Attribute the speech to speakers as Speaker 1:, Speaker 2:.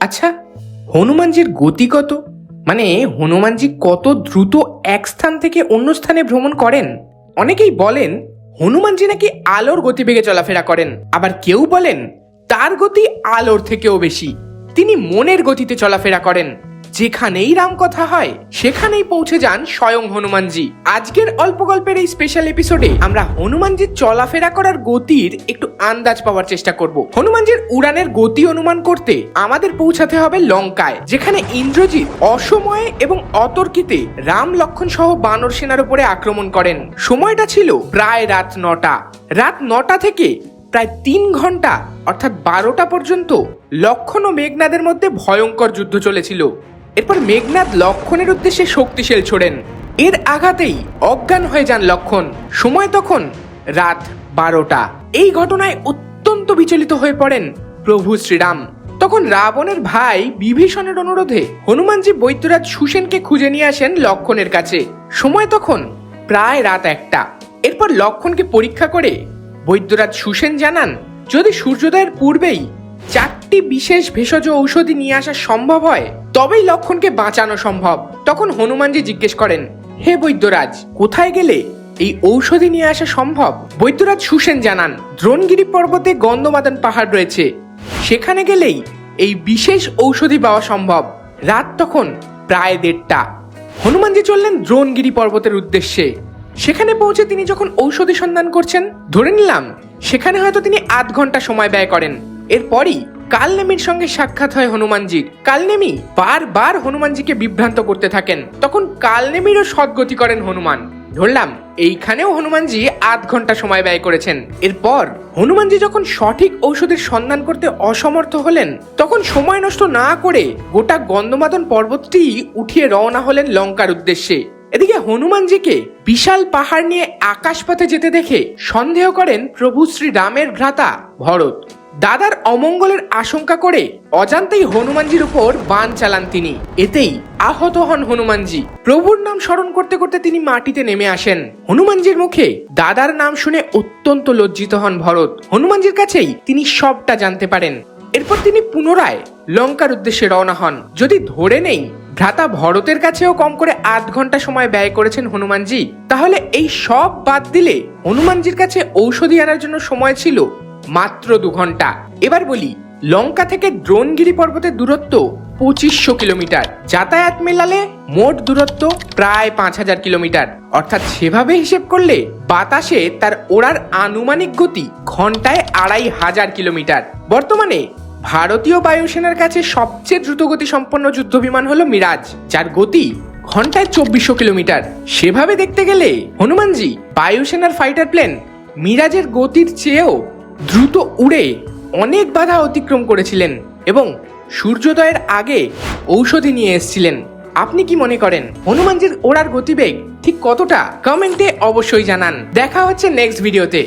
Speaker 1: আচ্ছা হনুমানজির গতি কত? মানে হনুমানজি কত দ্রুত এক স্থান থেকে অন্য স্থানে ভ্রমণ করেন? অনেকেই বলেন, হনুমানজি নাকি আলোর গতিবেগে চলাফেরা করেন। আবার কেউ বলেন, তার গতি আলোর থেকেও বেশি। তিনি মনের গতিতে চলাফেরা করেন। যেখানেই রামকথা হয়, সেখানেই পৌঁছে যান স্বয়ং হনুমানজি। আজকের অল্প গল্পের এই স্পেশাল এপিসোডে আমরা হনুমানজির চলাফেরা করার গতির একটু আন্দাজ পাওয়ার চেষ্টা করব। হনুমানজির উড়ানের গতি অনুমান করতে আমাদের পৌঁছাতে হবে লঙ্কায়, যেখানে ইন্দ্রজিৎ অসময়ে এবং অতর্কিতে রাম লক্ষণ সহ বানর সেনার উপরে আক্রমণ করেন। সময়টা ছিল প্রায় রাত নটা। রাত নটা থেকে প্রায় তিন ঘণ্টা, অর্থাৎ বারোটা পর্যন্ত লক্ষণ ও মেঘনাদের মধ্যে ভয়ঙ্কর যুদ্ধ চলেছিল। এরপর মেঘনাদ লক্ষণের উদ্দেশ্যে শক্তিশাল ছোড়েন। এর আঘাতেই অজ্ঞান হয়ে যান লক্ষণ। সময় তখন রাত বারোটা। এই ঘটনায় অত্যন্ত বিচলিত হয়ে পড়েন প্রভু শ্রীরাম। তখন রাবণের ভাই বিভীষণের অনুরোধে হনুমানজি বৈদ্যরাজ সুসেনকে খুঁজে নিয়ে আসেন লক্ষণের কাছে। সময় তখন প্রায় রাত একটা। এরপর লক্ষণকে পরীক্ষা করে বৈদ্যরাজ সুসেন জানান, যদি সূর্যোদয়ের পূর্বেই চারটি বিশেষ ভেষজ ঔষধি নিয়ে আসা সম্ভব হয় তবেই লক্ষণকে বাঁচানো সম্ভব। তখন হনুমানজি জিজ্ঞেস করেন, হে বৈদ্যরাজ, কোথায় গেলে এই ঔষধি নিয়ে আসা সম্ভব? বৈদ্যরাজ সুসেন জানান, দ্রোণগিরি পর্বতে গন্ধমাদন পাহাড় রয়েছে। সেখানে গেলেই এই বিশেষ ঔষধি পাওয়া সম্ভব। রাত তখন প্রায় দেড়টা হনুমানজি চললেন দ্রোণগিরি পর্বতের উদ্দেশ্যে। সেখানে পৌঁছে তিনি যখন ঔষধি সন্ধান করছেন, ধরে নিলাম, সেখানে হয়তো তিনি আধ ঘণ্টা সময় ব্যয় করেন। এরপরই কালনেমির সঙ্গে সাক্ষাৎ হয় হনুমানজির কালনেমি বারবার হনুমানজিকে বিভ্রান্ত করতে থাকেন। তখন কালনেমিরও সদ্গতি করেন হনুমান। ধরলাম, এইখানেও হনুমানজি আধ ঘণ্টা সময় ব্যয় করেছেন। এরপর হনুমানজি যখন সঠিক ঔষধের সন্ধান করতে অসমর্থ হলেন, তখন সময় নষ্ট না করে গোটা গন্ধমাদন পর্বতটি উঠিয়ে রওনা হলেন লঙ্কার উদ্দেশ্যে। এদিকে হনুমানজিকে বিশাল পাহাড় নিয়ে আকাশপথে যেতে দেখে সন্দেহ করেন প্রভু শ্রী রামের ভ্রাতা ভরত। দাদার অমঙ্গলের আশঙ্কা করে অজান্তেই হনুমানজির উপর বান চালান তিনি। এতেই আহত হন হনুমানজি। প্রভুর নাম স্মরণ করতে করতে তিনি মাটিতে নেমে আসেন। হনুমানজির মুখে দাদার নাম শুনে অত্যন্ত লজ্জিত হন ভরত। হনুমানজির কাছেই তিনি সবটা জানতে পারেন। এরপর তিনি পুনরায় লঙ্কার উদ্দেশ্যে রওনা হন। যদি ধরে নেই, ভ্রাতা ভরতের কাছেও কম করে আধ ঘণ্টা সময় ব্যয় করেছেন হনুমানজি, তাহলে এই সব বাদ দিলে হনুমানজির কাছে ঔষধি আনার জন্য সময় ছিল মাত্র দু ঘণ্টা। এবার বলি, লঙ্কা থেকে দ্রোণগিরি পর্বতের দূরত্ব পঁচিশশো কিলোমিটার। যাতায়াত মেলালে মোট দূরত্ব প্রায় পাঁচ হাজার কিলোমিটার। অর্থাৎ সেভাবে হিসেব করলে বাতাসে তার ওড়ার আনুমানিক গতি ঘন্টায় আড়াই হাজার কিলোমিটার। বর্তমানে ভারতীয় বায়ুসেনার কাছে সবচেয়ে দ্রুতগতি সম্পন্ন যুদ্ধবিমান হলো মিরাজ, যার গতি ঘন্টায় চব্বিশশো কিলোমিটার। সেভাবে দেখতে গেলে হনুমানজি বায়ুসেনার ফাইটার প্লেন মিরাজের গতির চেয়েও দ্রুত উড়ে অনেক বাধা অতিক্রম করেছিলেন এবং সূর্যোদয়ের আগে ঔষধি নিয়ে এসেছিলেন। আপনি কি মনে করেন? হনুমানজির ওড়ার গতিবেগ ঠিক কতটা? কমেন্টে অবশ্যই জানান। দেখা হচ্ছে নেক্সট ভিডিওতে